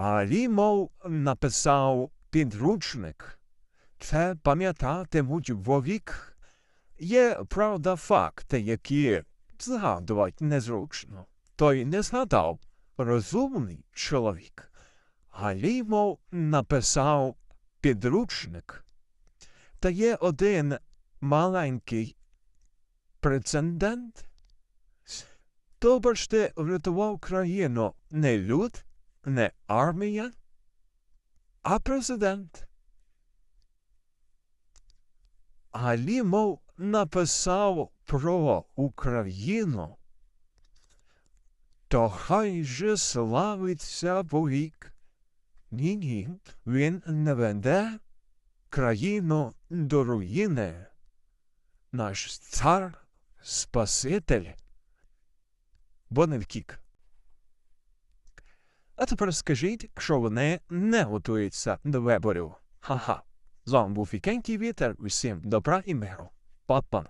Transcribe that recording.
Алімов написав підручник. Це пам'ятатимуть вовік. Є, правда, факти, які згадувати незручно. Той не згадав розумний чоловік. Галімов написав підручник. Та є один маленький прецедент. Тобто врятував країну не люд, не армія, а президент. Галімов написав про Україну, то хай же славиться повік. Ні-ні, він не веде країну до руїни. Наш цар Спаситель, бо не втік. А тепер скажіть, що вони не готуються до виборів. Ха-ха. З вами був Вікенький Вітер. Усім добра і миру. Па-па.